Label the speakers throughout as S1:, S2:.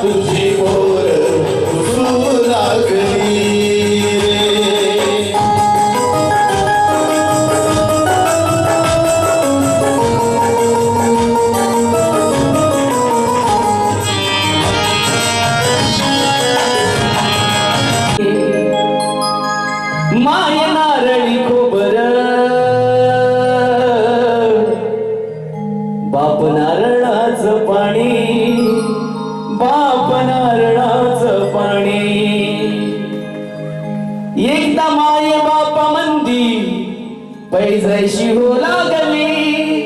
S1: Тут एकदा माय बापा मंदी. पैजशी हो लागली.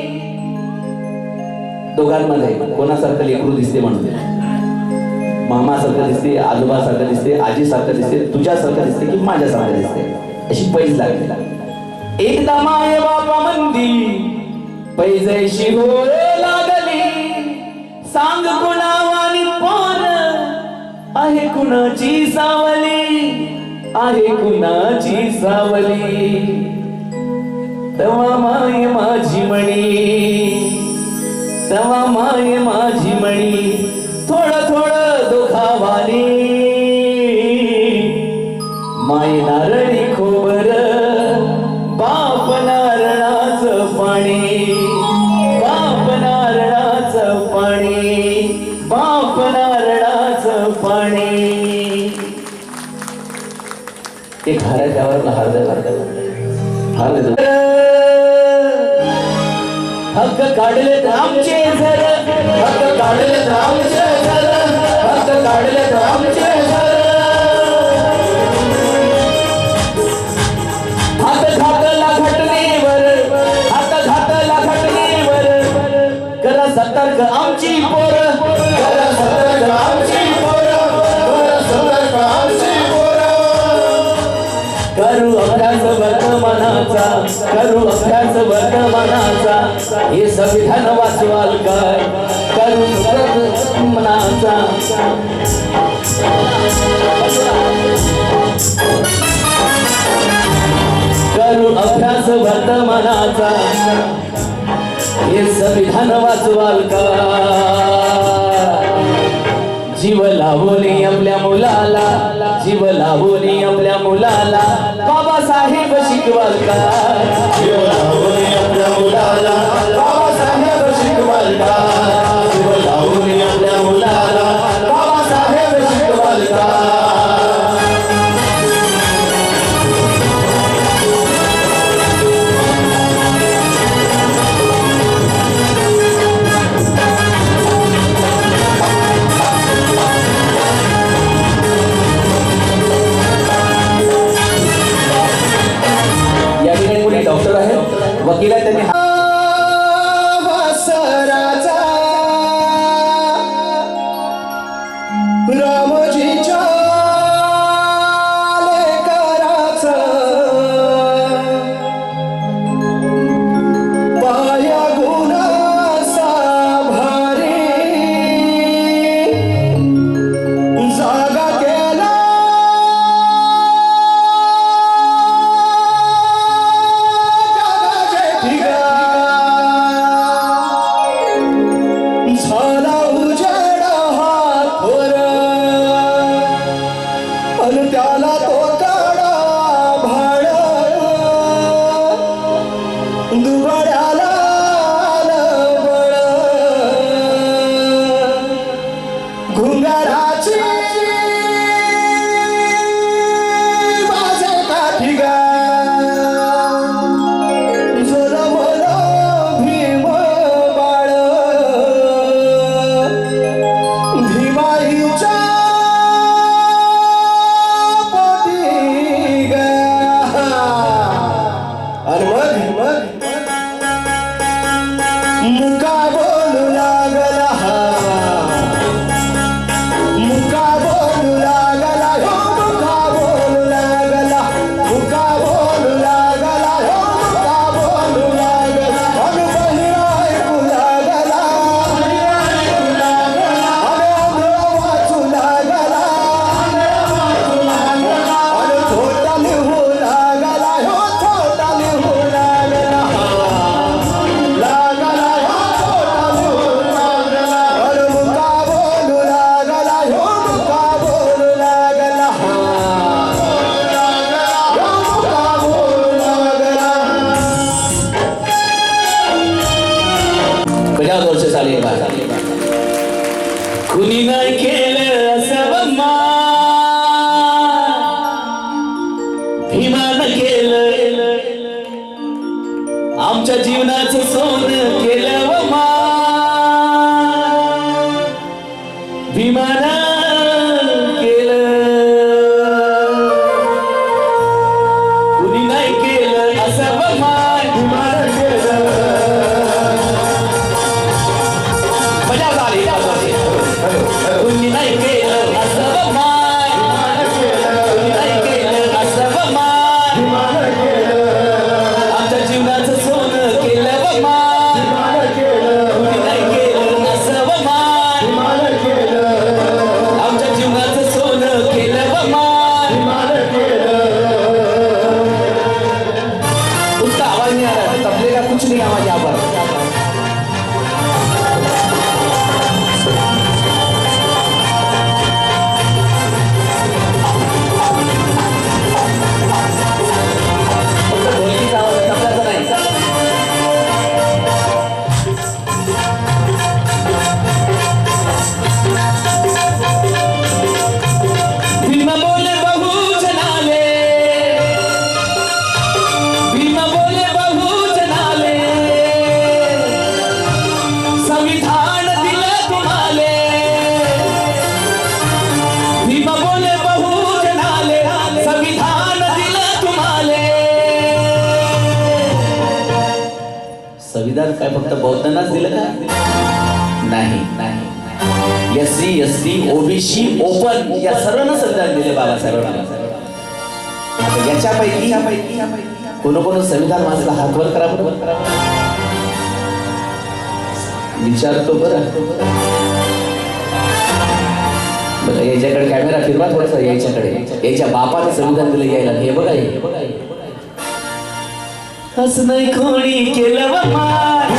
S1: दोघांमध्ये कोणासारखं लेकरू दिसते म्हणते मामासारखं दिसते आजोबासारखं दिसते आजीसारखं दिसते तुझ्यासारखं दिसते की माझ्यासारखं दिसते? अशी पैज लागली. एकदा माय बापा मंदी. पैजशी हो लागली. सांग कुणावानी पोर? आहे कुणाची सावली? आहे कुणाची सावली. तवा माय माझी मणी. तवा माय माझी मणी. थोडं थोडं दुखावाली. माय नारळी हक्क काढले आमचे झर हक्क काढले आमचे झर हक्क काढले आमचे हात घातला घटनेवर. हात घातला घटनेवर. करा सतर्क आमची पोर. करा सतर्क आमची करू अभ्यास वर्तमानाचा हे संविधान वाचवाल काय करू मनाचा. करू अभ्यास वर्तमानाचा हे संविधान वाचवाल का जीव लावणी आपल्या मुलाला जीव लावणी आपल्या मुलाला बाबासाहेब शिकवाल का। भीमानं केलं. आमच्या जीवनाचं सोनं केलं काय दिलं का? नाही नाही S C S T OBC open या सर्वांना संविधान दिले बाबासाहेबांना आता याच्यापैकी कोण कोण संविधान वाचला हात वर करा करा विचारतो बरं. बघा याच्याकडे कॅमेरा फिरवा थोडासा याच्याकडे. याच्या बापाने संविधान दिलं यायला. हे बघा हे. बघा हसणं कोणी केलं मार.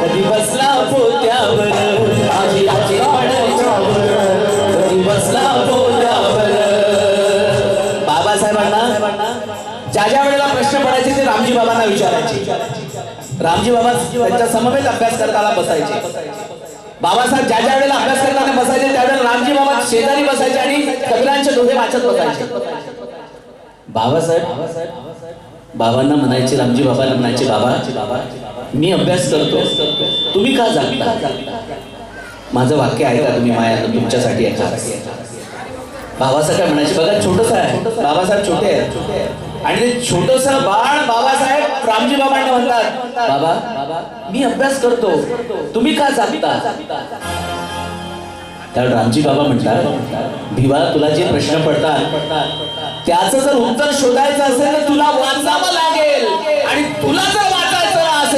S1: कधी बसला पोत्यावर? आजी आजी कधी बसला पोत्यावर? बाबासाहेबांना ज्या ज्या वेळेला प्रश्न पडायचे ते रामजी बाबांना विचारायचे. रामजी बाबा त्यांच्या समवेत अभ्यास करताना बसायचे. बाबासाहेब ज्या ज्या वेळेला अभ्यास करताना बसायचे त्यावेळेला रामजी बाबा शेजारी बसायचे आणि कपिलांचे डोळे वाचत बसायचे. बाबासाहेब बाबांना म्हणायचे रामजी बाबांना म्हणायचे बाबा मी अभ्यास करतो. तुम्ही का जागता? माझं वाक्य आहे का तुम्ही माया? तुमच्यासाठी ऐका बाबासाहेब म्हणायचे बघा छोटस आहे. बाबासाहेब छोटे आहेत. आणि ते छोटस बाळ बाबासाहेब रामजी बाबांना म्हणतात. बाबा मी अभ्यास करतो. तुम्ही का जागता? त्यावर रामजी बाबा म्हणतात भिवा तुला जे प्रश्न पडतात त्याचं जर उत्तर शोधायचं असेल तर तुला वाचावं लागेल. आणि तुला जर